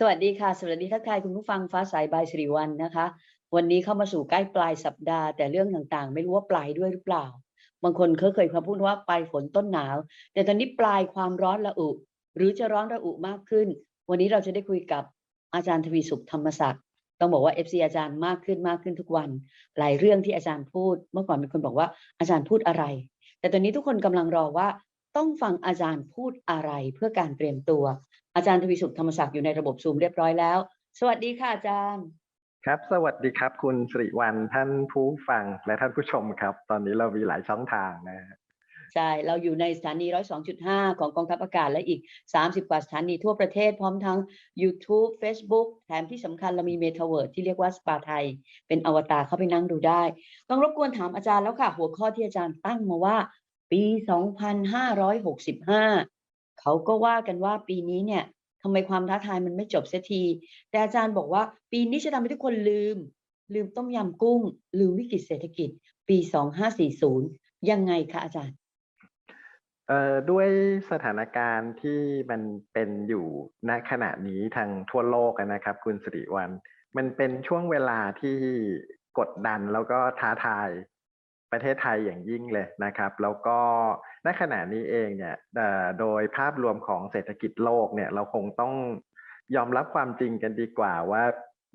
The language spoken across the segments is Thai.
สวัสดีค่ะ สวัสดีทักทายคุณผู้ฟังฟ้าสายบายสิริวัลนะคะ วันนี้เข้ามาสู่ใกล้ปลายสัปดาห์ แต่เรื่องต่างๆ ไม่รู้ว่าปลายด้วยหรือเปล่า บางคนเคยเคยคำพูดว่าปลายฝนต้นหนาว แต่ตอนนี้ปลายความร้อนระอุ หรือจะร้อนระอุมากขึ้น วันนี้เราจะได้คุยกับอาจารย์ทวีสุขธรรมศักดิ์ต้องบอกว่า FC อาจารย์มากขึ้นมากขึ้นทุกวัน หลายเรื่องที่อาจารย์พูด เมื่อก่อนมีคนบอกว่าอาจารย์พูดอะไร แต่ตอนนี้ทุกคนกำลังรอว่าต้องฟังอาจารย์พูดอะไรเพื่อการเตรียมตัว อาจารย์ทวีสุขธรรมศักดิ์อยู่ในระบบซูมเรียบร้อยแล้ว สวัสดีค่ะอาจารย์ ครับ สวัสดีครับ คุณสิริวัลท่านผู้ฟังและท่านผู้ชมครับ ตอนนี้เรามีหลายช่องทางนะฮะใช่ เราอยู่ในสถานี 102.5 ของกองทัพอากาศและอีก 30 กว่าสถานีทั่วประเทศพร้อมทั้ง YouTube Facebook แถมที่สำคัญเรามีเมตาเวิร์ดที่เรียกว่าสปาไทย เป็นอวตารเข้าไปนั่งดูได้ ต้องรบกวนถามอาจารย์แล้วค่ะ หัวข้อที่อาจารย์ตั้งมาว่า ปี 2565 เขาก็ว่ากันว่าปีนี้เนี่ยทำไมความท้าทายมันไม่จบเสียที แต่อาจารย์บอกว่า ปีนี้จะทำให้ทุกคนลืม ลืมต้มยำกุ้ง ลืมวิกฤตเศรษฐกิจ ปี2540 ยังไงคะอาจารย์เอ่อด้วยสถานการณ์ที่มันเป็นอยู่ณขณะนี้ทางทั่วโลกนะครับ คุณสิริวัลมันเป็นช่วงเวลาที่กดดันแล้วก็ท้าทาย ประเทศไทยอย่างยิ่งเลยนะครับ แล้วก็ณขณะนี้เองเนี่ยโดยภาพรวมของเศรษฐกิจโลกเนี่ยเราคงต้องยอมรับความจริงกันดีกว่าว่า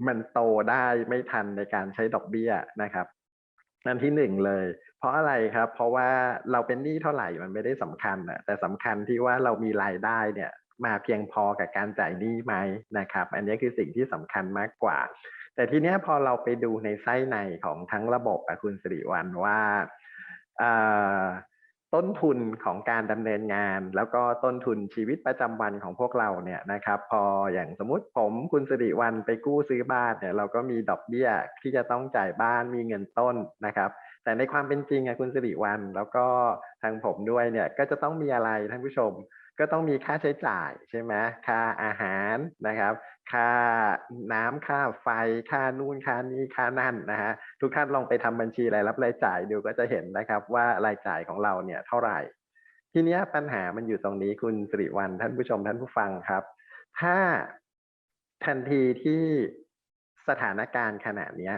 มันโตได้ไม่ทันในการใช้ดอกเบี้ยนะครับนั่นที่หนึ่งเลย เพราะอะไรครับ เพราะว่าเราเป็นหนี้เท่าไหร่มันไม่ได้สำคัญอะแต่สำคัญที่ว่าเรามีรายได้เนี่ย มาเพียงพอกับการจ่ายหนี้ไหมนะครับ อันนี้คือสิ่งที่สำคัญมากกว่า แต่ทีเนี้ยพอเราไปดูในไส้ในของทั้งระบบอะคุณสิริวัลว่าต้นทุนของการดำเนินงาน แล้วก็ต้นทุนชีวิตประจำวันของพวกเราเนี่ยนะครับ พออย่างสมมติผมคุณสิริวัลไปกู้ซื้อบ้านเนี่ยเราก็มีดอกเบี้ยที่จะต้องจ่ายบ้านมีเงินต้นนะครับ แต่ในความเป็นจริงอะคุณสิริวัลแล้วก็ทางผมด้วยเนี่ยก็จะต้องมีอะไรท่านผู้ชม ก็ต้องมีค่าใช้จ่ายใช่ไหมค่าอาหารนะครับ ค่าน้ำค่าไฟ ค่านู่นค่านี้ค่านั่นนะฮะทุกท่านลองไปทำบัญชีรายรับรายจ่ายดูก็จะเห็นนะครับว่ารายจ่ายของเราเนี่ยเท่าไหร่ ทีนี้ปัญหามันอยู่ตรงนี้คุณสิริวัลท่านผู้ชมท่านผู้ฟังครับ ถ้าทันทีที่สถานการณ์ขณะเนี้ย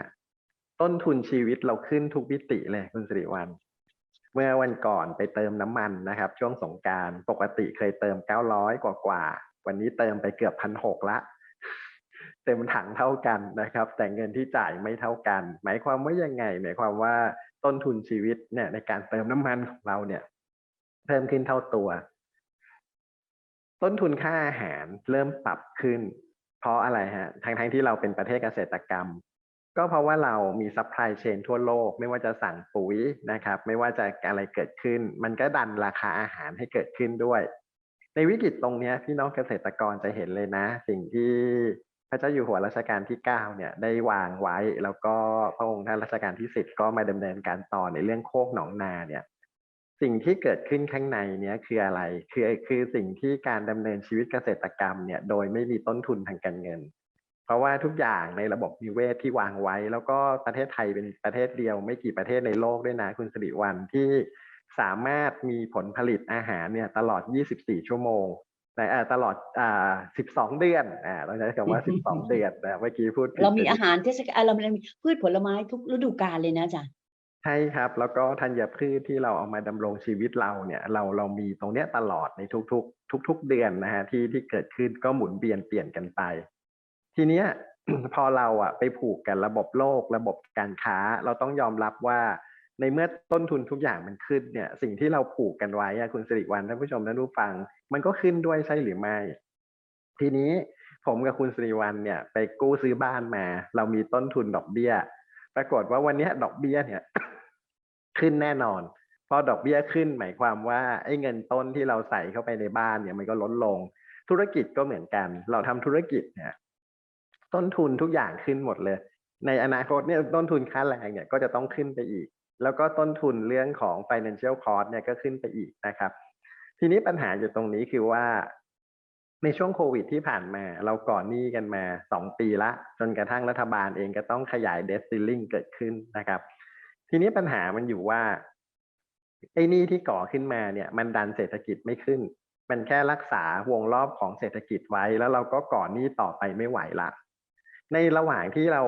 ต้นทุนชีวิตเราขึ้นทุกมิติเลยคุณสิริวัล เมื่อวันก่อนไปเติมน้ำมันนะครับ ช่วงสงการปกติเคยเติม900กว่ากว่าๆวันนี้เติมไปเกือบพันหกละเต็มถังเท่ากันนะครับ แต่เงินที่จ่ายไม่เท่ากัน หมายความว่ายังไง หมายความว่าต้นทุนชีวิตเนี่ย ในการเติมน้ำมันของเราเนี่ย เพิ่มขึ้นเท่าตัว ต้นทุนค่าอาหารเริ่มปรับขึ้น เพราะอะไรฮะทั้งทั้งที่เราเป็นประเทศเกษตรกรรม ก็เพราะว่าเรามีซัพพลายเชนทั่วโลก ไม่ว่าจะสั่งปุ๋ยนะครับ ไม่ว่าจะอะไรเกิดขึ้น มันก็ดันราคาอาหารให้เกิดขึ้นด้วย ในวิกฤตตรงนี้พี่น้องเกษตรกรจะเห็นเลยนะ สิ่งที่พระเจ้าอยู่หัวรัชกาลที่ 9 เนี่ยได้วางไว้ แล้วก็พระองค์ท่านรัชกาลที่ 10 ก็มาดำเนินการต่อในเรื่องโคกหนองนาเนี่ย สิ่งที่เกิดขึ้นข้างในเนี้ยคืออะไร คือคือสิ่งที่การดำเนินชีวิตเกษตรกรรมเนี่ยโดยไม่มีต้นทุนทางการเงิน เพราะว่าทุกอย่างในระบบนิเวศที่วางไว้ แล้วก็ประเทศไทยเป็นประเทศเดียว ไม่กี่ประเทศในโลกด้วยนะคุณสิริวัลที่สามารถมีผลผลิตอาหารเนี่ยตลอด 24 ชั่วโมงในอ่าตลอดอ่า12 เดือนอ่าเราใช้คำว่า 12 เดือนนะเมื่อกี้พูดผิดเรามีไปนิดอาหารเทศกาลเรามีพืชผลไม้ทุกฤดูกาลเลยนะอาจารย์ใช่ครับ แล้วก็ธัญพืชที่เราเอามาดำรงชีวิตเราเนี่ย เราเรามีตรงเนี้ยตลอดในทุกๆ ทุก ๆ เดือนนะฮะที่ที่เกิดขึ้นก็หมุนเวียนเปลี่ยนกันไป ทีเนี้ยพอเราอะไปผูกกันระบบโลก ระบบการค้า เราต้องยอมรับว่า ในเมื่อต้นทุนทุกอย่างมันขึ้นเนี่ย สิ่งที่เราผูกกันไว้อะคุณสิริวัลท่านผู้ชมท่านผู้ฟัง มันก็ขึ้นด้วยใช่หรือไม่ ทีนี้ผมกับคุณสิริวัลเนี่ย ไปกู้ซื้อบ้านมา เรามีต้นทุนดอกเบี้ย ปรากฏว่าวันนี้ดอกเบี้ยเนี่ย ขึ้นแน่นอนพอดอกเบี้ยขึ้นหมายความว่าไอ้เงินต้นที่เราใส่เข้าไปในบ้านเนี่ยมันก็ลดลง ธุรกิจก็เหมือนกัน เราทำธุรกิจเนี่ย ต้นทุนทุกอย่างขึ้นหมดเลย ในอนาคตเนี่ยต้นทุนค่าแรงเนี่ยก็จะต้องขึ้นไปอีก แล้วก็ต้นทุนเรื่องของ financial cost เนี่ยก็ขึ้นไปอีกนะครับ ทีนี้ปัญหาอยู่ตรงนี้คือว่า ในช่วงโควิดที่ผ่านมา เราก่อนหนี้กันมาสองปีละ จนกระทั่งรัฐบาลเองก็ต้องขยาย debt ceiling เกิดขึ้นนะครับ ทีนี้ปัญหามันอยู่ว่าไอ้หนี้ที่ก่อขึ้นมาเนี่ยมันดันเศรษฐกิจไม่ขึ้น มันแค่รักษาวงรอบของเศรษฐกิจไว้ แล้วเราก็ก่อนหนี้ต่อไปไม่ไหวละ ในระหว่างที่เรา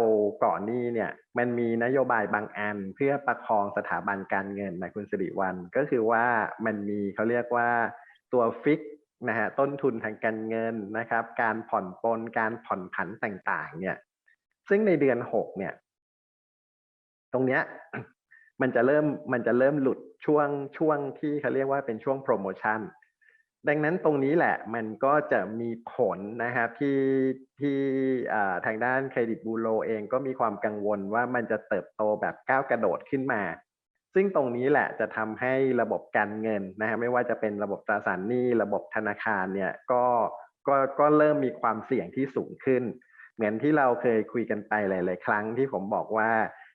ก่อนนี้เนี่ย มันมีนโยบายบางอันเพื่อประคองสถาบันการเงินนะคุณสิริวัลก็คือว่ามันมีเขาเรียกว่าตัวฟิกนะฮะต้นทุนทางการเงินนะครับ การผ่อนปลนการผ่อนผันต่างๆ เนี่ย ซึ่งในเดือนหกเนี่ย ตรงเนี้ยมันจะเริ่มมันจะเริ่มหลุดช่วงช่วงที่เขาเรียกว่าเป็นช่วงโปรโมชั่น ดังนั้นตรงนี้แหละมันก็จะมีผลนะครับที่ที่ทางด้านเครดิตบูโรเองก็มีความกังวลว่ามันจะเติบโตแบบก้าวกระโดดขึ้นมา ซึ่งตรงนี้แหละจะทำให้ระบบการเงินนะฮะไม่ว่าจะเป็นระบบตราสารหนี้ระบบธนาคารเนี่ยก็ก็ก็เริ่มมีความเสี่ยงที่สูงขึ้น เหมือนที่เราเคยคุยกันไปหลาย ๆ ครั้งที่ผมบอกว่า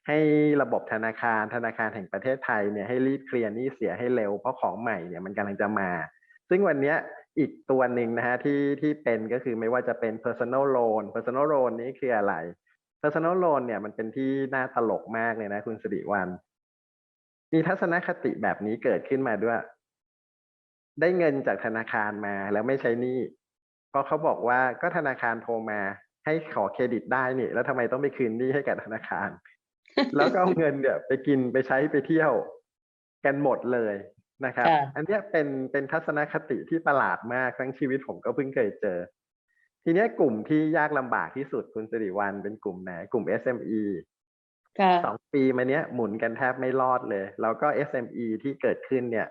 ให้ระบบธนาคารธนาคารแห่งประเทศไทยเนี่ยให้รีบเคลียร์หนี้เสียให้เร็วเพราะของใหม่เนี่ยมันกำลังจะมา ซึ่งวันนี้อีกตัวหนึ่งนะฮะที่ที่เป็นก็คือไม่ว่าจะเป็น personal loan personal loan นี้คืออะไร personal loan เนี่ยมันเป็นที่น่าตลกมากเลยนะ คุณสิริวัลมีทัศนคติแบบนี้เกิดขึ้นมาด้วย ได้เงินจากธนาคารมาแล้วไม่ใช้หนี้เพราะเขาบอกว่าก็ธนาคารโทรมาให้ขอเครดิตได้นี่ แล้วทำไมต้องไปคืนหนี้ให้กับธนาคาร แล้วก็เอาเงินเนี่ยไปกินไปใช้ไปเที่ยวกันหมดเลย นะครับค่ะอันเนี้ยเป็นเป็นทัศนคติที่ประหลาดมากทั้งชีวิตผมก็เพิ่งเคยเจอ ทีเนี้ยกลุ่มที่ยากลำบากที่สุดคุณสิริวัลเป็นกลุ่มไหนกลุ่ม SME ค่ะสองปีมาเนี้ยหมุนกันแทบไม่รอดเลย แล้วก็ SME ที่เกิดขึ้นเนี่ย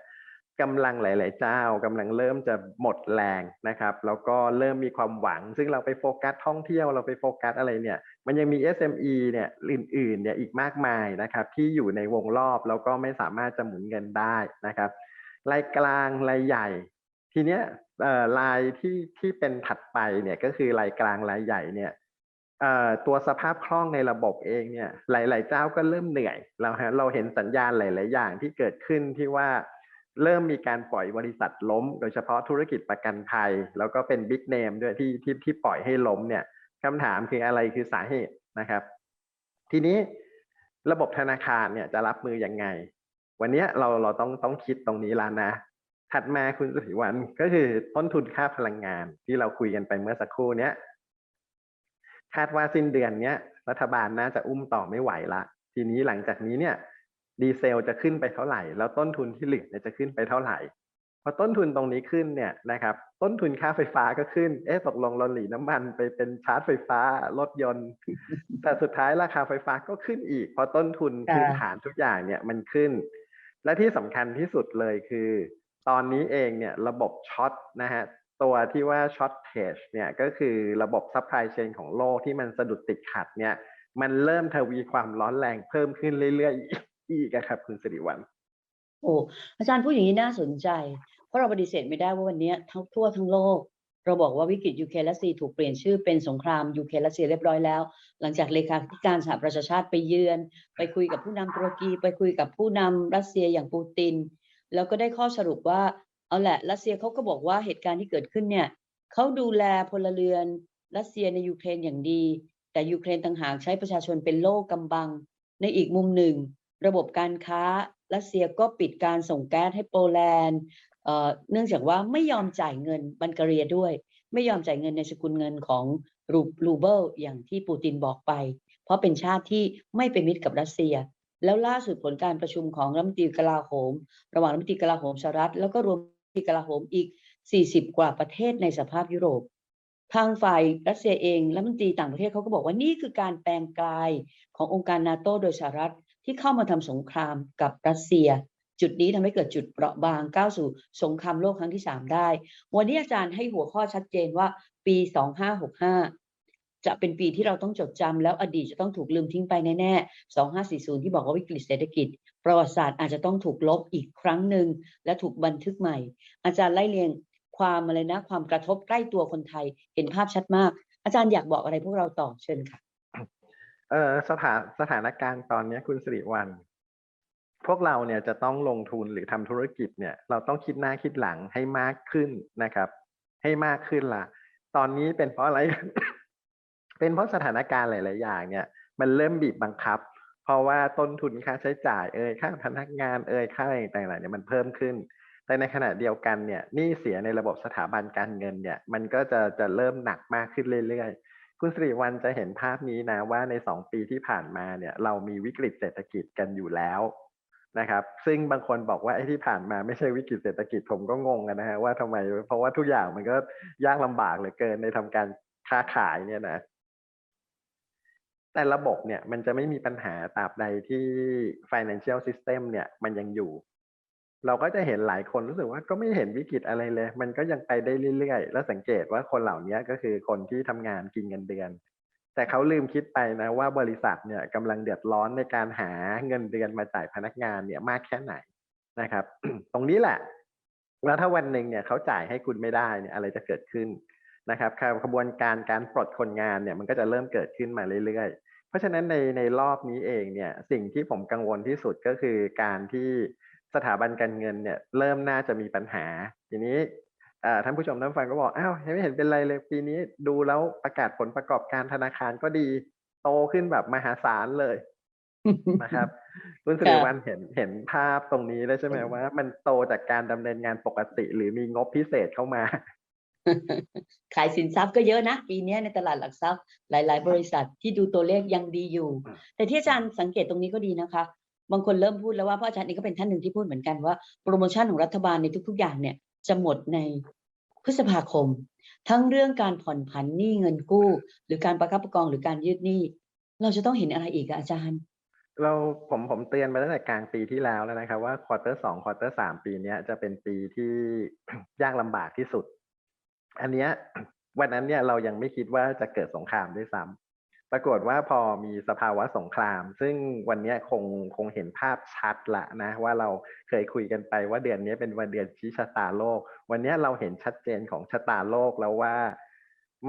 กำลังหลาย ๆ เจ้ากำลังเริ่มจะหมดแรงนะครับแล้วก็เริ่มมีความหวัง ซึ่งเราไปโฟกัสท่องเที่ยวเราไปโฟกัสอะไรเนี่ย มันยังมี SME เนี่ยอื่น ๆ เนี่ยอีกมากมายนะครับที่อยู่ในวงรอบแล้วก็ไม่สามารถจะหมุนเงินได้นะครับรายกลางรายใหญ่ ทีเนี้ยเอ่อรายที่ที่เป็นถัดไปเนี่ยก็คือรายกลางรายใหญ่เนี่ยเอ่อตัวสภาพคล่องในระบบเองเนี่ยหลาย ๆ เจ้าก็เริ่มเหนื่อยแล้วฮะเราเห็นสัญญาณหลาย ๆ อย่างที่เกิดขึ้นที่ว่า เริ่มมีการปล่อยบริษัทล้ม โดยเฉพาะธุรกิจประกันภัย แล้วก็เป็นบิ๊กเนมด้วยที่ที่ที่ปล่อยให้ล้มเนี่ยคำถามคืออะไรคือสาเหตุนะครับ ทีนี้ระบบธนาคารเนี่ยจะรับมือยังไง วันนี้เราเราต้องต้องคิดตรงนี้แล้วนะ ถัดมาคุณสุธิวันก็คือต้นทุนค่าพลังงานที่เราคุยกันไปเมื่อสักครู่เนี้ยคาดว่าสิ้นเดือนเนี้ยรัฐบาลน่าจะอุ้มต่อไม่ไหวละ ทีนี้หลังจากนี้เนี่ย ดีเซลจะขึ้นไปเท่าไหร่ แล้วต้นทุนที่เหลือเนี่ยจะขึ้นไปเท่าไหร่พอต้นทุนตรงนี้ขึ้นเนี่ยนะครับต้นทุนค่าไฟฟ้าก็ขึ้น เอ๊ะตกลงเราหลีน้ำมันไปเป็นชาร์จไฟฟ้ารถยนต์ แต่สุดท้ายราคาไฟฟ้าก็ขึ้นอีก เพราะต้นทุนพื้นฐานทุกอย่างเนี่ยมันขึ้น และที่สำคัญที่สุดเลยคือ ตอนนี้เองเนี่ยระบบช็อตนะฮะตัวที่ว่าช็อตเทจเนี่ยก็คือระบบซัพพลายเชนของโลกที่มันสะดุดติดขัดเนี่ยมันเริ่มทวีความร้อนแรงเพิ่มขึ้นเรื่อยๆ อีกครับ คุณสิริวัลโอ้อาจารย์พูดอย่างนี้น่าสนใจ เพราะเราปฏิเสธไม่ได้ว่าวันนี้ทั้งทั่วทั้งโลก เราบอกว่าวิกฤตยูเครนรัสเซียถูกเปลี่ยนชื่อเป็นสงครามยูเครนรัสเซียเรียบร้อยแล้ว หลังจากเลขาธิการสหประชาชาติไปเยือน ไปคุยกับผู้นำตุรกี ไปคุยกับผู้นำรัสเซียอย่างปูติน แล้วก็ได้ข้อสรุปว่าเอาแหละรัสเซียเขาก็บอกว่าเหตุการณ์ที่เกิดขึ้นเนี่ยเขาดูแลพลเรือนรัสเซียในยูเครนอย่างดี แต่ยูเครนต่างหากใช้ประชาชนเป็นโล่กำบัง ในอีกมุมหนึ่ง ระบบการค้ารัสเซียก็ปิดการส่งแก๊สให้โปแลนด์เอ่อเนื่องจากว่าไม่ยอมจ่ายเงินบัลแกเรียด้วย ไม่ยอมจ่ายเงินในสกุลเงินของรูรูเบิลอย่างที่ปูตินบอกไป เพราะเป็นชาติที่ไม่เป็นมิตรกับรัสเซีย แล้วล่าสุดผลการประชุมของรัฐมนตรีกลาโหม ระหว่างรัฐมนตรีกลาโหมสหรัฐ แล้วก็รวมรัฐมนตรีกลาโหมอีก 40 กว่าประเทศในสภาพยุโรป ทางฝ่ายรัสเซียเองรัฐมนตรีต่างประเทศเขาก็บอกว่านี่คือการแปลงกายขององค์การนาโตโดยสหรัฐ ที่เข้ามาทำสงครามกับรัสเซีย จุดนี้ทำให้เกิดจุดเปราะบางก้าวสู่สงครามโลกครั้งที่ 3 ได้ วันนี้อาจารย์ให้หัวข้อชัดเจนว่าปี 2565 จะเป็นปีที่เราต้องจดจำแล้วอดีตจะต้องถูกลืมทิ้งไปแน่ๆ 2540 ที่บอกว่าวิกฤตเศรษฐกิจ ประวัติศาสตร์อาจจะต้องถูกลบอีกครั้งหนึ่งและถูกบันทึกใหม่ อาจารย์ไล่เรียงความอะไรนะ ความกระทบใกล้ตัวคนไทยเห็นภาพชัดมาก อาจารย์อยากบอกอะไรพวกเราต่อเชิญค่ะ เออสถานสถานการณ์ตอนนี้คุณสิริวัลพวกเราเนี่ยจะต้องลงทุนหรือทำธุรกิจเนี่ย เราต้องคิดหน้าคิดหลังให้มากขึ้นนะครับ ให้มากขึ้นล่ะตอนนี้เป็นเพราะอะไร เป็นเพราะสถานการณ์หลาย ๆ อย่างเนี่ย มันเริ่มบีบบังคับ เพราะว่าต้นทุนค่าใช้จ่ายเอ่ยค่าพนักงานเอ่ยค่าอะไรต่างๆเนี่ยมันเพิ่มขึ้น แต่ในขณะเดียวกันเนี่ยหนี้เสียในระบบสถาบันการเงินเนี่ย มันก็จะจะเริ่มหนักมากขึ้นเรื่อย ๆ คุณสิริวัลจะเห็นภาพนี้นะว่าในสองปีที่ผ่านมาเนี่ยเรามีวิกฤตเศรษฐกิจกันอยู่แล้วนะครับ ซึ่งบางคนบอกว่าไอ้ที่ผ่านมาไม่ใช่วิกฤตเศรษฐกิจผมก็งงกันนะฮะว่าทำไม เพราะว่าทุกอย่างมันก็ยากลำบากเหลือเกินในทำการค้าขายเนี่ยนะแต่ระบบเนี่ยมันจะไม่มีปัญหาตราบใดที่ financial system เนี่ยมันยังอยู่ เราก็จะเห็นหลายคนรู้สึกว่าก็ไม่เห็นวิกฤตอะไรเลย มันก็ยังไปได้เรื่อยๆ แล้วสังเกตว่าคนเหล่านี้ก็คือคนที่ทำงานกินเงินเดือน แต่เขาลืมคิดไปนะว่าบริษัทเนี่ยกำลังเดือดร้อนในการหาเงินเดือนมาจ่ายพนักงานเนี่ยมากแค่ไหนนะครับ ตรงนี้แหละแล้วถ้าวันหนึ่งเนี่ยเขาจ่ายให้คุณไม่ได้เนี่ยอะไรจะเกิดขึ้นนะครับขบวนการการปลดคนงานเนี่ยมันก็จะเริ่มเกิดขึ้นมาเรื่อยๆ เพราะฉะนั้นในในรอบนี้เองเนี่ยสิ่งที่ผมกังวลที่สุดก็คือการที่ สถาบันการเงินเนี่ยเริ่มน่าจะมีปัญหา ทีนี้อ่าท่านผู้ชมท่านฟังก็บอกอ้าวไม่เห็นเป็นไรเลยปีนี้ดูแล้วประกาศผลประกอบการธนาคารก็ดี โตขึ้นแบบมหาศาลเลยนะครับคุณสิริวัลเห็นเห็นภาพตรงนี้แล้วใช่ไหมว่า มันโตจากการดำเนินงานปกติ หรือมีงบพิเศษเข้ามา ขายสินทรัพย์ก็เยอะนะ ปีนี้ในตลาดหลักทรัพย์หลาย ๆ บริษัทที่ดูตัวเลขยังดีอยู่อืมแต่ที่อาจารย์สังเกตตรงนี้ก็ดีนะคะ บางคนเริ่มพูดแล้วว่าเพราะอาจารย์เองก็เป็นท่านหนึ่งที่พูดเหมือนกันว่าโปรโมชั่นของรัฐบาลในทุก ๆ อย่างเนี่ยจะหมดในพฤษภาคม ทั้งเรื่องการผ่อนผันหนี้เงินกู้ หรือการประคับประคองหรือการยืดหนี้ เราจะต้องเห็นอะไรอีกอาจารย์ เราผมผมเตือนมาตั้งแต่กลางปีที่แล้วแล้วนะครับว่าควอเตอร์สองควอเตอร์สามปีนี้จะเป็นปีที่ยากลำบากที่สุด อันเนี้ยวันนั้นเนี่ยเรายังไม่คิดว่าจะเกิดสงครามด้วยซ้ำ ปรากฏว่าพอมีสภาวะสงคราม ซึ่งวันนี้คงคงเห็นภาพชัดละนะ ว่าเราเคยคุยกันไปว่าเดือนนี้เป็นวันเดือนชี้ชะตาโลก วันนี้เราเห็นชัดเจนของชะตาโลกแล้วว่า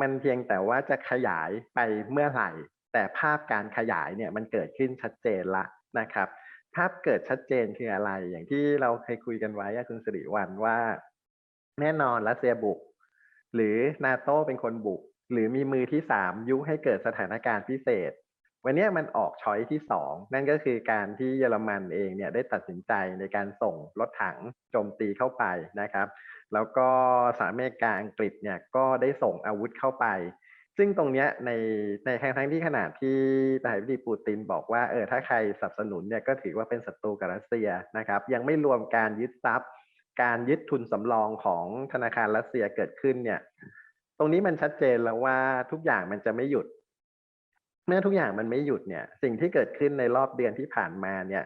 มันเพียงแต่ว่าจะขยายไปเมื่อไหร่ แต่ภาพการขยายเนี่ยมันเกิดขึ้นชัดเจนละนะครับ ภาพเกิดชัดเจนคืออะไร อย่างที่เราเคยคุยกันไว้คุณสิริวัลว่า แน่นอนรัสเซียบุก หรือนาโตเป็นคนบุก หรือมีมือที่สามยุให้เกิดสถานการณ์พิเศษ วันนี้มันออกช้อยที่สองนั่นก็คือการที่เยอรมันเองเนี่ยได้ตัดสินใจในการส่งรถถังโจมตีเข้าไปนะครับ แล้วก็สหรัฐอเมริกาอังกฤษเนี่ยก็ได้ส่งอาวุธเข้าไป ซึ่งตรงเนี้ยในในทั้งทั้งที่ขนาดที่ประธานาธิบดีปูตินบอกว่าเออถ้าใครสนับสนุนเนี่ยก็ถือว่าเป็นศัตรูกับรัสเซียนะครับ ยังไม่รวมการยึดทรัพย์ การยึดทุนสำรองของธนาคารรัสเซียเกิดขึ้นเนี่ย รงนี้มันชัดเจนแล้วว่าทุกอย่างมันจะไม่หยุด เมื่อทุกอย่างมันไม่หยุดเนี่ย สิ่งที่เกิดขึ้นในรอบเดือนที่ผ่านมาเนี่ย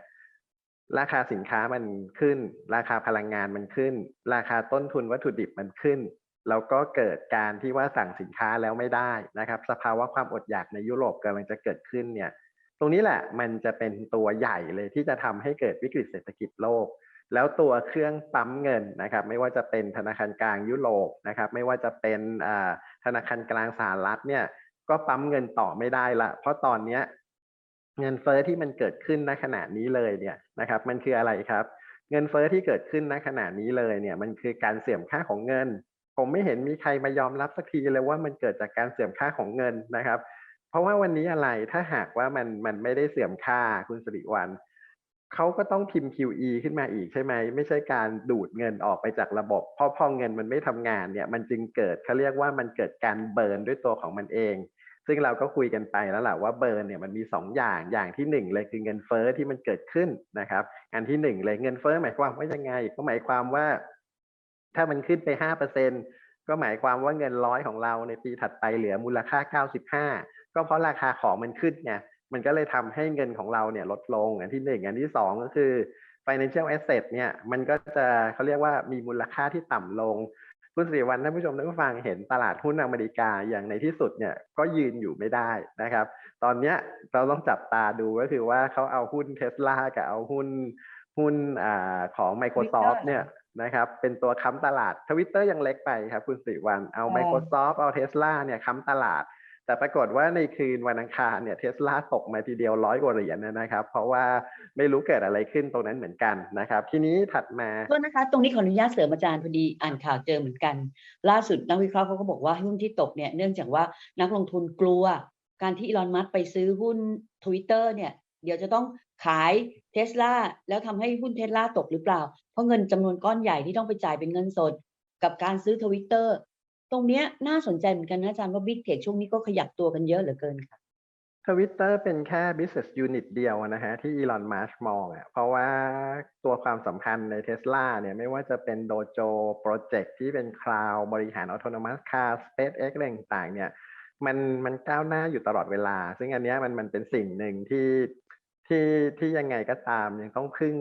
ราคาสินค้ามันขึ้น ราคาพลังงานมันขึ้น ราคาต้นทุนวัตถุดิบมันขึ้นแล้วก็เกิดการที่ว่าสั่งสินค้าแล้วไม่ได้นะครับ สภาวะความอดอยากในยุโรปกำลังจะเกิดขึ้นเนี่ย ตรงนี้แหละมันจะเป็นตัวใหญ่เลยที่จะทำให้เกิดวิกฤตเศรษฐกิจโลก แล้วตัวเครื่องปั๊มเงินนะครับ ไม่ว่าจะเป็นธนาคารกลางยุโรปนะครับ ไม่ว่าจะเป็นธนาคารกลางสหรัฐเนี่ย ก็ปั๊มเงินต่อไม่ได้ละ เพราะตอนเนี้ยเงินเฟ้อที่มันเกิดขึ้นณขณะนี้เลยเนี่ยนะครับ มันคืออะไรครับ เงินเฟ้อที่เกิดขึ้นณขณะนี้เลยเนี่ย มันคือการเสื่อมค่าของเงิน ผมไม่เห็นมีใครมายอมรับสักทีเลยว่ามันเกิดจากการเสื่อมค่าของเงินนะครับ เพราะว่าวันนี้อะไรถ้าหากว่ามันมันไม่ได้เสื่อมค่าคุณสิริวัล เขาก็ต้องพิมพ์ QE ขึ้นมาอีกใช่ไหม ไม่ใช่การดูดเงินออกไปจากระบบ เพราะพอเงินมันไม่ทำงานเนี่ยมันจึงเกิดเขาเรียกว่ามันเกิดการเบิร์นด้วยตัวของมันเอง ซึ่งเราก็คุยกันไปแล้วแหละว่าเบิร์นเนี่ยมันมี 2 อย่างอย่างที่ 1 เลยคือเงินเฟ้อที่มันเกิดขึ้นนะครับ อันที่ 1 เลยเงินเฟ้อหมายความว่ายังไง ก็หมายความว่า ถ้ามันขึ้นไป 5%ก็หมายความว่าเงินร้อยของเราในปีถัดไปเหลือมูลค่า 95 ก็เพราะราคาของมันขึ้นไง มันก็เลยทำให้เงินของเราเนี่ยลดลงอันที่หนึ่งอันที่สองก็คือ financial asset เนี่ยมันก็จะเขาเรียกว่ามีมูลค่าที่ต่ำลงคุณสิริวัลท่านผู้ชมท่านผู้ฟังเห็นตลาดหุ้นอเมริกาอย่างในที่สุดเนี่ยก็ยืนอยู่ไม่ได้นะครับ ตอนเนี้ยเราต้องจับตาดูก็คือว่าเขาเอาหุ้นเทสลากับเอาหุ้นหุ้นอ่าของ Microsoft เนี่ยนะครับเป็นตัวค้ำตลาดทวิตเตอร์ยังเล็กไปครับคุณสิริวัลเอาอ๋อ Microsoft เอาเทสลาเนี่ยค้ำตลาด แต่ปรากฏว่าในคืนวันอังคารเนี่ยเทสลาตกมาทีเดียวร้อยกว่าเหรียญนะครับ เพราะว่าไม่รู้เกิดอะไรขึ้นตรงนั้นเหมือนกันนะครับ ทีนี้ถัดมาโทษนะคะ ตรงนี้ขออนุญาตเสริมอาจารย์พอดีอ่านข่าวเจอเหมือนกัน ล่าสุดนักวิเคราะห์เขาก็บอกว่าหุ้นที่ตกเนี่ยเนื่องจากว่านักลงทุนกลัว การที่อีลอนมัสก์ไปซื้อหุ้นทวิตเตอร์เนี่ย เดี๋ยวจะต้องขายเทสลาแล้วทำให้หุ้นเทสลาตกหรือเปล่า เพราะเงินจำนวนก้อนใหญ่ที่ต้องไปจ่ายเป็นเงินสด กับการซื้อทวิตเตอร์ ตรงเนี้ยน่าสนใจเหมือนกันนะอาจารย์ว่าบิ๊กเทคช่วงนี้ก็ขยับตัวกันเยอะเหลือเกินค่ะทวิตเตอร์เป็นแค่ business unit เดียวนะฮะที่อีลอนมัสมองอะเพราะว่าตัวความสำคัญในเท s l a เนี่ยไม่ว่าจะเป็นโดโจโปรเจกต์ที่เป็นคลาวบริหาร autonomous car SpaceX อะไรต่างๆเนี่ยมันมันก้าวหน้าอยู่ตลอดเวลา ซึ่งอันนี้มันมันเป็นสิ่งหนึ่งที่ ที่ที่ยังไงก็ตามยังต้องพึ่ง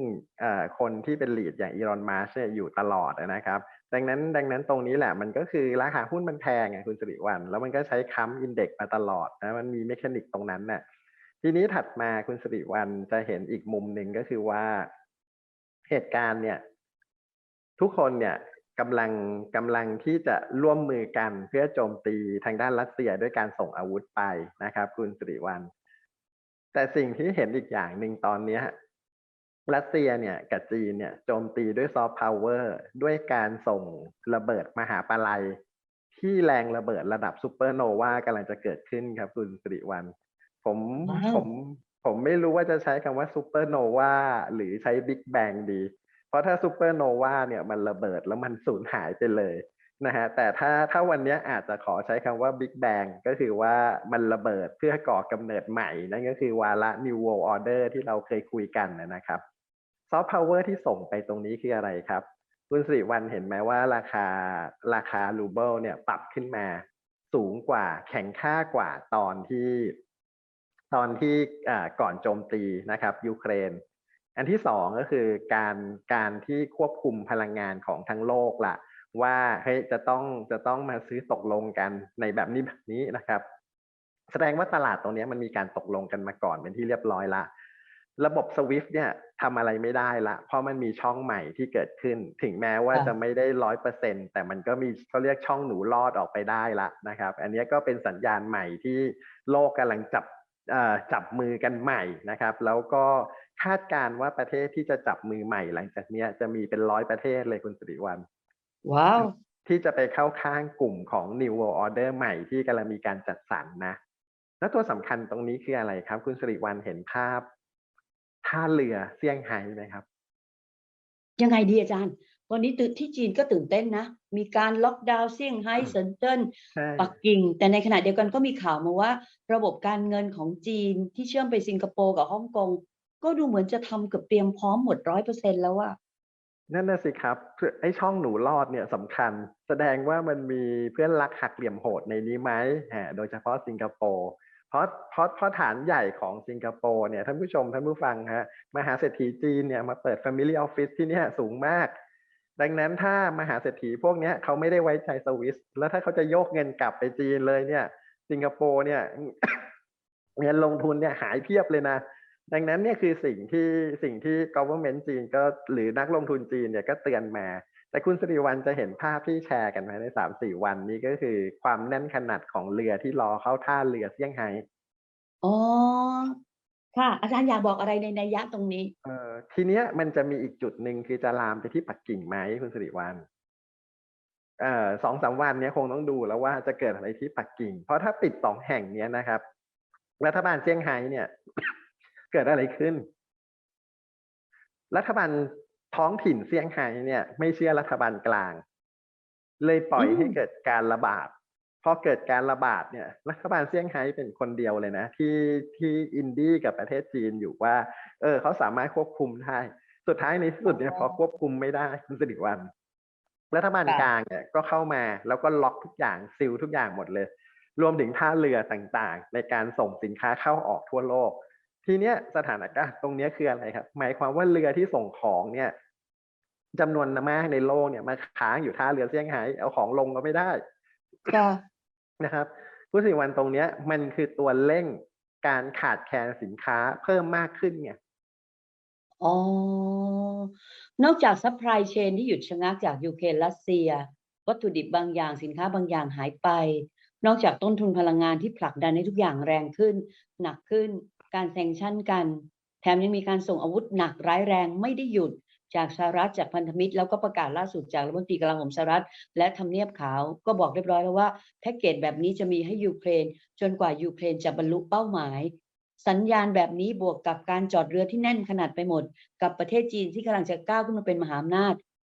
คนที่เป็น lead อย่างอีลอนมัสเนี่ยอยู่ตลอดนะครับ ดังนั้นดังนั้นตรงนี้แหละมันก็คือราคาหุ้นมันแพงไงคุณสิริวัลแล้วมันก็ใช้ค้ำอินเด็กมาตลอดนะมันมีเมคานิกตรงนั้นน่ะทีนี้ถัดมาคุณสิริวัลจะเห็นอีกมุมหนึ่งก็คือว่าเหตุการณ์เนี่ย ทุกคนเนี่ยกำลังกำลังที่จะร่วมมือกันเพื่อโจมตีทางด้านรัสเซียด้วยการส่งอาวุธไปนะครับ คุณสิริวัล แต่สิ่งที่เห็นอีกอย่างหนึ่งตอนเนี้ยรัสเซียเนี่ยกับจีนเนี่ยโจมตีด้วยซอฟต์พาวเวอร์ด้วยการส่งระเบิดมหาปลัย ที่แรงระเบิดระดับซูเปอร์โนวากำลังจะเกิดขึ้นครับ คุณสิริวัลผมว้าวผมผมไม่รู้ว่าจะใช้คำว่าซูเปอร์โนวาหรือใช้บิ๊กแบงดี เพราะถ้าซูเปอร์โนวาเนี่ยมันระเบิดแล้วมันสูญหายไปเลย นะฮะแต่ถ้าถ้าวันนี้อาจจะขอใช้คำว่าบิ๊กแบงก็คือว่ามันระเบิดเพื่อก่อกำเนิดใหม่ นั่นก็คือวาระ New World Order ที่เราเคยคุยกันนะครับซอฟต์พาวเวอร์ที่ส่งไปตรงนี้คืออะไรครับ คุณสิริวัลเห็นไหมว่าราคาราคารูเบิลเนี่ยปรับขึ้นมาสูงกว่าแข็งค่ากว่าตอนที่ ตอนที่อ่าก่อนโจมตีนะครับยูเครน อันที่สองก็คือการการที่ควบคุมพลังงานของทั้งโลกล่ะ ว่าเฮ้ยจะต้องจะต้องมาซื้อตกลงกันในแบบนี้แบบนี้นะครับ แสดงว่าตลาดตรงเนี้ยมันมีการตกลงกันมาก่อนเป็นที่เรียบร้อยละ ระบบ SWIFT เนี่ยทำอะไรไม่ได้ละ เพราะมันมีช่องใหม่ที่เกิดขึ้น ถึงแม้ว่าค่ะจะไม่ได้ร้อยเปอร์เซ็นแต่มันก็มีเขาเรียกช่องหนูรอดออกไปได้ละนะครับ อันเนี้ยก็เป็นสัญญาณใหม่ที่โลกกำลังจับเอ่อจับมือกันใหม่นะครับ แล้วก็คาดการณ์ว่าประเทศที่จะจับมือใหม่หลังจากเนี้ยจะมีเป็นร้อยประเทศเลยคุณสิริวัล ว้าว ที่จะไปเข้าข้างกลุ่มของ New World Order ใหม่ที่กำลังมีการจัดสรรนะ แล้วตัวสำคัญตรงนี้คืออะไรครับ คุณสิริวัลเห็นภาพท่าเรือเซี่ยงไฮ้ไหมครับ ยังไงดีอาจารย์วันนี้ตื่นที่จีนก็ตื่นเต้นนะ มีการล็อกดาวน์เซี่ยงไฮ้เซินเจิ้นใช่ปักกิ่ง แต่ในขณะเดียวกันก็มีข่าวมาว่า ระบบการเงินของจีนที่เชื่อมไปสิงคโปร์กับฮ่องกงก็ดูเหมือนจะทำเกือบเตรียมพร้อมหมดร้อยเปอร์เซ็นแล้วอะ นั่นน่ะสิครับไอช่องหนูรอดเนี่ยสำคัญ แสดงว่ามันมีเพื่อนรักหักเหลี่ยมโหดในนี้ไหมฮะโดยเฉพาะสิงคโปร์เพราะเพราะเพราะฐานใหญ่ของสิงคโปร์เนี่ยท่านผู้ชมท่านผู้ฟังฮะมหาเศรษฐีจีนเนี่ยมาเปิด Family Office ที่นี่สูงมาก ดังนั้นถ้ามหาเศรษฐีพวกนี้เขาไม่ได้ไว้ใจสวิส แล้วถ้าเขาจะโยกเงินกลับไปจีนเลยเนี่ย สิงคโปร์เนี่ยเงินลงทุนเนี่ยหายเพียบเลยนะ ดังนั้นเนี่ยคือสิ่งที่สิ่งที่ government จีนก็หรือนักลงทุนจีนเนี่ยก็เตือนมา แต่คุณสิริวัลจะเห็นภาพที่แชร์กันมาในสามสี่วันนี้ก็คือความแน่นขนาดของเรือที่รอเข้าท่าเรือเซี่ยงไฮ้อ๋อค่ะ อาจารย์อยากบอกอะไรในนัยยะตรงนี้ เอ่อทีเนี้ยมันจะมีอีกจุดหนึ่งคือจะลามไปที่ปักกิ่งไหมคุณสิริวัลเอ่อสองสามวันเนี้ยคงต้องดูแล้วว่าจะเกิดอะไรที่ปักกิ่ง เพราะถ้าปิดสองแห่งเนี้ยนะครับ รัฐบาลเซี่ยงไฮ้เนี่ย เกิดอะไรขึ้น รัฐบาลท้องถิ่นเซี่ยงไฮ้เนี่ย ไม่เชื่อรัฐบาลกลาง เลยปล่อยอืมให้เกิดการระบาดพอเกิดการระบาดเนี่ย รัฐบาลเซี่ยงไฮ้เป็นคนเดียวเลยนะ ที่ที่อินดี้กับประเทศจีนอยู่ว่า เออเขาสามารถควบคุมได้ สุดท้ายในที่สุดเนี่ยพอควบคุมไม่ได้คุณสิริวัลรัฐบาลค่ะกลางเนี่ยก็เข้ามาแล้วก็ล็อกทุกอย่างซิลทุกอย่างหมดเลย รวมถึงท่าเรือต่างๆ ในการส่งสินค้าเข้าออกทั่วโลก ทีเนี้ยสถานการณ์ตรงเนี้ยคืออะไรครับ หมายความว่าเรือที่ส่งของเนี่ยจำนวนมากในโลกเนี่ยมาค้างอยู่ท่าเรือเซี่ยงไฮ้เอาของลงก็ไม่ได้ค่ะนะครับผู้สิวันตรงเนี้ย มันคือตัวเร่งการขาดแคลนสินค้าเพิ่มมากขึ้นไงอ๋อนอกจากซัพพลายเชนที่หยุดชะงักจากยูเครนรัสเซีย วัตถุดิบบางอย่างสินค้าบางอย่างหายไป นอกจากต้นทุนพลังงานที่ผลักดันให้ทุกอย่างแรงขึ้น หนักขึ้น การแซงชั่นกัน แถมยังมีการส่งอาวุธหนักร้ายแรงไม่ได้หยุดจากสหรัฐจากพันธมิตร แล้วก็ประกาศล่าสุดจากรัฐมนตรีกลาโหมสหรัฐ และทำเนียบขาวก็บอกเรียบร้อยแล้วว่าแพ็กเกจแบบนี้จะมีให้ยูเครน จนกว่ายูเครนจะบรรลุเป้าหมาย สัญญาณแบบนี้บวกกับการจอดเรือที่แน่นขนาดไปหมด กับประเทศจีนที่กำลังจะก้าวขึ้นมาเป็นมหาอำนาจ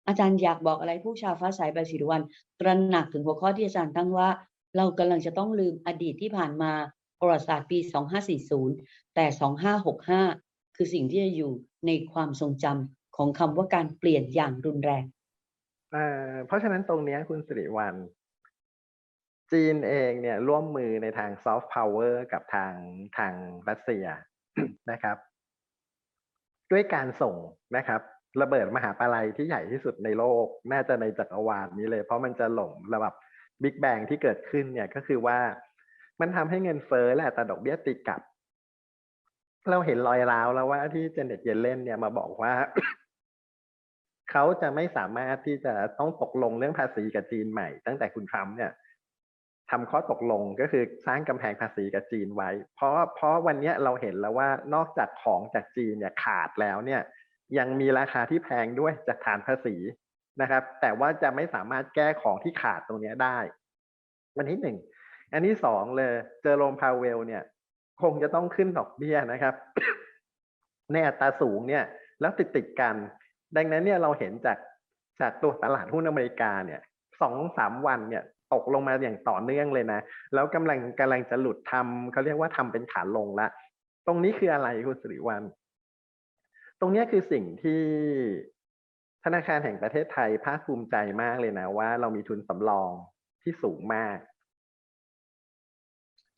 อาจารย์อยากบอกอะไรผู้ชาวฟ้าใสใบศิริวัลตระหนักถึงหัวข้อที่อาจารย์ตั้งว่า เรากำลังจะต้องลืมอดีตที่ผ่านมา ประวัติศาสตร์ปี 2540 แต่ 2565 คือสิ่งที่จะอยู่ในความทรงจำของคำว่าการเปลี่ยนอย่างรุนแรงเอ่อเพราะฉะนั้นตรงนี้คุณสิริวัลจีนเองเนี่ยร่วมมือในทางซอฟต์พาวเวอร์กับทางทางรัสเซียนะครับ ด้วยการส่งนะครับ ระเบิดมหาปลัยที่ใหญ่ที่สุดในโลก น่าจะในจักรวาลนี้เลย เพราะมันจะหลงระบบบิ๊กแบงที่เกิดขึ้นเนี่ยก็คือว่า มันทำให้เงินเฟ้อแหละอัตราดอกเบี้ยติดกับ เราเห็นรอยร้าวแล้วว่าที่เจเน็ตเยเลนเนี่ยมาบอกว่า เขาจะไม่สามารถที่จะต้องตกลงเรื่องภาษีกับจีนใหม่ ตั้งแต่คุณทรัมป์เนี่ยทำข้อตกลงก็คือสร้างกำแพงภาษีกับจีนไว้ เพราะเพราะวันนี้เราเห็นแล้วว่านอกจากของจากจีนเนี่ยขาดแล้วเนี่ย ยังมีราคาที่แพงด้วยจากฐานภาษีนะครับ แต่ว่าจะไม่สามารถแก้ของที่ขาดตรงนี้ได้ วันที่หนึ่ง อันที่สองเลยเจอโรมพาวเวลเนี่ย คงจะต้องขึ้นดอกเบี้ยนะครับในอัตราสูงเนี่ยแล้วติดติดกัน ดังนั้นเนี่ยเราเห็นจากจากตัวตลาดหุ้นอเมริกาเนี่ยสองสามวันเนี่ยตกลงมาอย่างต่อเนื่องเลยนะ แล้วกำลังกำลังจะหลุดทำเขาเรียกว่าทำเป็นขาลงละ ตรงนี้คืออะไรคุณสิริวัลตรงนี้คือสิ่งที่ธนาคารแห่งประเทศไทยภาคภูมิใจมากเลยนะว่าเรามีทุนสำรองที่สูงมาก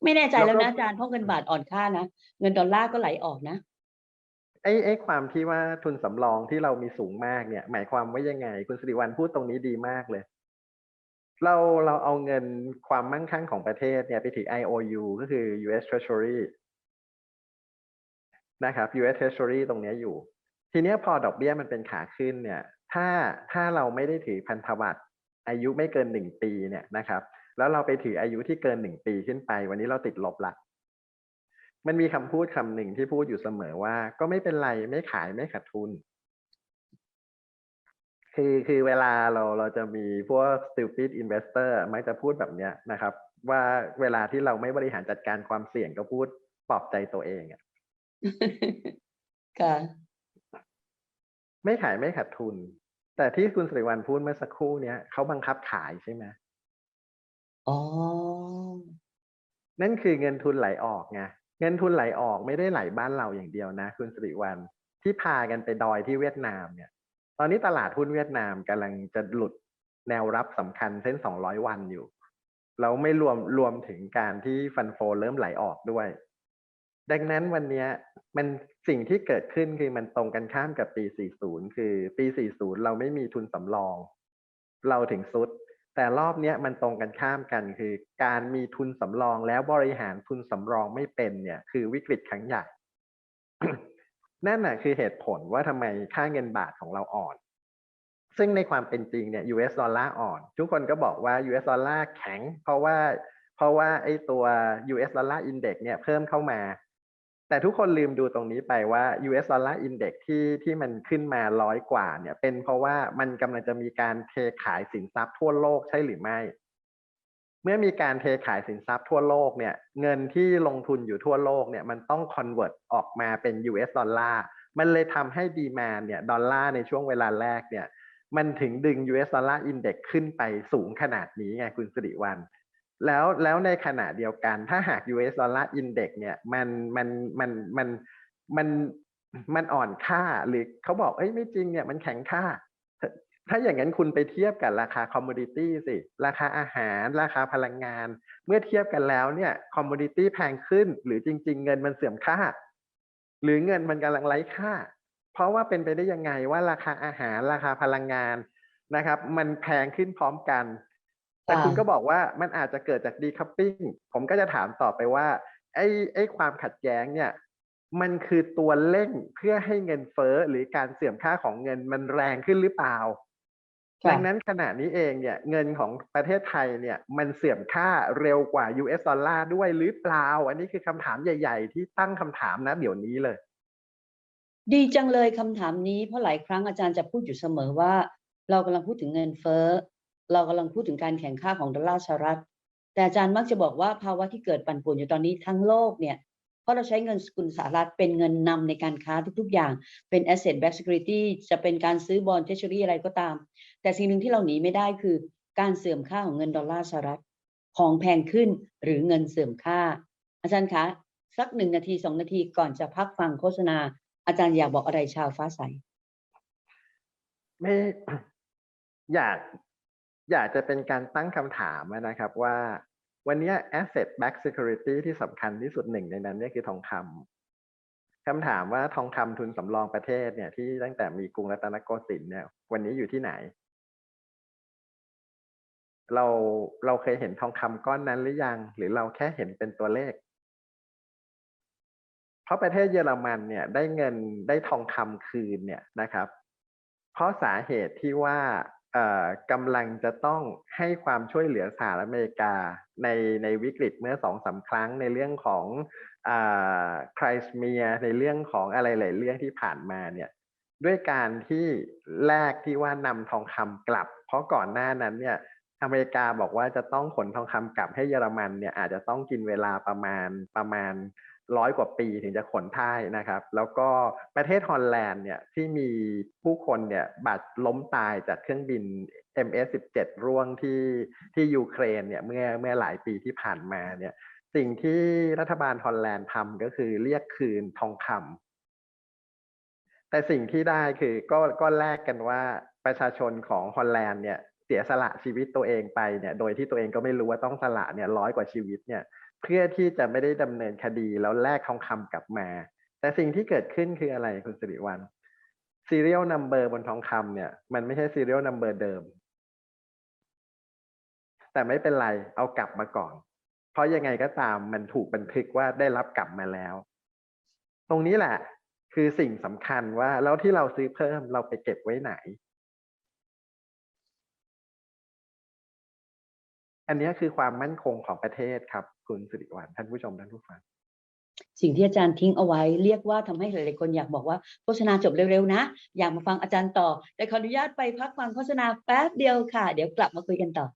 ไม่แน่ใจแล้วแล้วก็นะอาจารย์เพราะเงินบาทอ่อนค่านะเงินดอลลาร์ก็ไหลออกนะไอ้ไอ้ความที่ว่าทุนสำรองที่เรามีสูงมากเนี่ย หมายความว่ายังไง คุณสิริวัลพูดตรงนี้ดีมากเลย เราเราเอาเงินความมั่งคั่งของประเทศเนี่ยไปถือ IOU ก็คือ US Treasury นะครับ US Treasury ตรงเนี้ยอยู่ ทีเนี้ยพอดอกเบี้ยมันเป็นขาขึ้นเนี่ย ถ้าถ้าเราไม่ได้ถือพันธบัตรอายุไม่เกินหนึ่งปีเนี่ยนะครับ แล้วเราไปถืออายุที่เกินหนึ่งปีขึ้นไป วันนี้เราติดลบละมันมีคำพูดคำหนึ่งที่พูดอยู่เสมอว่า ก็ไม่เป็นไรไม่ขายไม่ขาดทุน คือคือเวลาเราเราจะมีพวก stupid investor มักจะพูดแบบเนี้ยนะครับ ว่าเวลาที่เราไม่บริหารจัดการความเสี่ยงก็พูดปลอบใจตัวเองอะค่ะไม่ขายไม่ขาดทุน แต่ที่คุณสิริวัลพูดเมื่อสักครู่เนี้ยเขาบังคับขายใช่ไหม อ๋อ นั่นคือเงินทุนไหลออกไงเงินทุนไหลออกไม่ได้ไหลบ้านเราอย่างเดียวนะ คุณสิริวัลที่พากันไปดอยที่เวียดนามเนี่ย ตอนนี้ตลาดหุ้นเวียดนามกำลังจะหลุดแนวรับสำคัญเส้น200วันอยู่ เราไม่รวมรวมถึงการที่ฟันโฟเริ่มไหลออกด้วย ดังนั้นวันนี้มันสิ่งที่เกิดขึ้นคือมันตรงกันข้ามกับปี 40 คือปี 40 เราไม่มีทุนสำรอง เราถึงซุด แต่รอบนี้มันตรงกันข้ามกันคือ การมีทุนสำรองแล้วบริหารทุนสำรองไม่เป็นเนี่ยคือวิกฤตครั้งใหญ่ นั่นน่ะคือเหตุผลว่าทำไมค่าเงินบาทของเราอ่อน ซึ่งในความเป็นจริงเนี่ย US ดอลลาร์อ่อน ทุกคนก็บอกว่า US ดอลลาร์แข็ง เพราะว่า เพราะว่าไอ้ตัว US ดอลลาร์อินเด็กเนี่ยเพิ่มเข้ามา แต่ทุกคนลืมดูตรงนี้ไปว่า US ดอลลาร์อินเด็กที่ที่มันขึ้นมาร้อยกว่าเนี่ย เป็นเพราะว่ามันกำลังจะมีการเทขายสินทรัพย์ทั่วโลกใช่หรือไม่ เมื่อมีการเทขายสินทรัพย์ทั่วโลกเนี่ย เงินที่ลงทุนอยู่ทั่วโลกเนี่ยมันต้อง convert ออกมาเป็น US ดอลลาร์มันเลยทำให้ดีมาเนี่ยดอลลาร์ในช่วงเวลาแรกเนี่ย มันถึงดึง US ดอลลาร์อินเด็กขึ้นไปสูงขนาดนี้ไงคุณสิริวัล แล้วแล้วในขณะเดียวกัน ถ้าหาก US ดอลลาร์อินเด็กเนี่ยมันมันมันมันมันมันอ่อนค่าหรือเขาบอกเอ้ยไม่จริงเนี่ยมันแข็งค่า ถ้าอย่างนั้นคุณไปเทียบกับราคาคอมมูดิตี้สิ ราคาอาหารราคาพลังงาน เมื่อเทียบกันแล้วเนี่ยคอมมูดิตี้แพงขึ้น หรือจริง ๆ เงินมันเสื่อมค่า หรือเงินมันกำลังไร้ค่า เพราะว่าเป็นไปได้ยังไงว่าราคาอาหารราคาพลังงานนะครับ มันแพงขึ้นพร้อมกัน แต่ค่ะคุณก็บอกว่ามันอาจจะเกิดจากดีคัพปิ้งผมก็จะถามต่อไปว่า ไอ้ไอ้ความขัดแย้งเนี่ย มันคือตัวเร่งเพื่อให้เงินเฟ้อหรือการเสื่อมค่าของเงินมันแรงขึ้นหรือเปล่าค่ะดังนั้นขณะนี้เองเนี่ย เงินของประเทศไทยเนี่ย มันเสื่อมค่าเร็วกว่า US ดอลลาร์ด้วยหรือเปล่า อันนี้คือคำถามใหญ่ ๆ ที่ตั้งคำถามนะเดี๋ยวนี้เลย ดีจังเลยคำถามนี้เพราะหลายครั้งอาจารย์จะพูดอยู่เสมอว่า เรากำลังพูดถึงเงินเฟ้อ เรากำลังพูดถึงการแข่งข้าของดอลลาร์สหรัฐ แต่อาจารย์มักจะบอกว่าภาวะที่เกิดปั่นป่วนอยู่ตอนนี้ทั้งโลกเนี่ย เพราะเราใช้เงินสกุลสหรัฐเป็นเงินนำในการค้าทุก ๆ อย่าง เป็น asset backed security จะเป็นการซื้อบอลเทช u รี่อะไรก็ตาม แต่สิ่งหนึ่งที่เราหนีไม่ได้คือ การเสื่อมค่าของเงินดอลลาร์สหรัฐ ของแพงขึ้นหรือเงินเสื่อมค่า อาจารย์คะสักหนึ่งนาทีสองนาทีก่อนจะพักฟังโฆษณา อาจารย์อยากบอกอะไรชาวฟ้าใสไม่อยาก อยากจะเป็นการตั้งคำถามนะครับว่าวันนี้ asset back security ที่สำคัญที่สุดหนึ่งในนั้นเนี่ยคือทองคำคำถามว่าทองคำทุนสำรองประเทศเนี่ยที่ตั้งแต่มีกรุงรัตนโกสินทร์เนี่ยวันนี้อยู่ที่ไหน เราเราเคยเห็นทองคำก้อนนั้นหรือยัง หรือเราแค่เห็นเป็นตัวเลข เพราะประเทศเยอรมันเนี่ยได้เงินได้ทองคำคืนเนี่ยนะครับ เพราะสาเหตุที่ว่า กำลังจะต้องให้ความช่วยเหลือสหรัฐอเมริกาในในวิกฤตเมื่อสองสาครั้งในเรื่องของไครสเมียในเรื่องของอะไรหลายเรื่องที่ผ่านมาเนี่ยด้วยการที่แรกที่ว่านำทองคำกลับ เพราะก่อนหน้านั้นเนี่ยอเมริกาบอกว่าจะต้องขนทองคำกลับให้เยอรมันเนี่ยอาจจะต้องกินเวลาประมาณประมาณ ร้อยกว่าปีถึงจะขนได้นะครับ แล้วก็ประเทศฮอลแลนด์เนี่ยที่มีผู้คนเนี่ยบาดล้มตายจากเครื่องบิน MS-17 ร่วงที่ที่ยูเครนเนี่ยเมื่อเมื่อหลายปีที่ผ่านมาเนี่ยสิ่งที่รัฐบาลฮอลแลนด์ทำก็คือเรียกคืนทองคำแต่สิ่งที่ได้คือก็ก็แลกกันว่าประชาชนของฮอลแลนด์เนี่ยเสียสละชีวิตตัวเองไปเนี่ยโดยที่ตัวเองก็ไม่รู้ว่าต้องสละเนี่ยร้อยกว่าชีวิตเนี่ย เพื่อที่จะไม่ได้ดำเนินคดีแล้วแลกทองคำกลับมา แต่สิ่งที่เกิดขึ้นคืออะไรคุณสิริวัล serial number บนทองคำเนี่ย มันไม่ใช่ serial number เดิม แต่ไม่เป็นไรเอากลับมาก่อน เพราะยังไงก็ตามมันถูกบันทึกว่าได้รับกลับมาแล้ว ตรงนี้แหละ คือสิ่งสำคัญว่าแล้วที่เราซื้อเพิ่มเราไปเก็บไว้ไหนอันนี้คือความมั่นคงของประเทศครับ คุณสิริวัลท่านผู้ชมท่านผู้ฟังสิ่งที่อาจารย์ทิ้งเอาไว้ เรียกว่าทำให้หลายๆคนอยากบอกว่าโฆษณาจบเร็วๆนะ อยากมาฟังอาจารย์ต่อ แต่ขออนุญาตไปพักฟังโฆษณาแป๊บเดียวค่ะ เดี๋ยวกลับมาคุยกันต่อ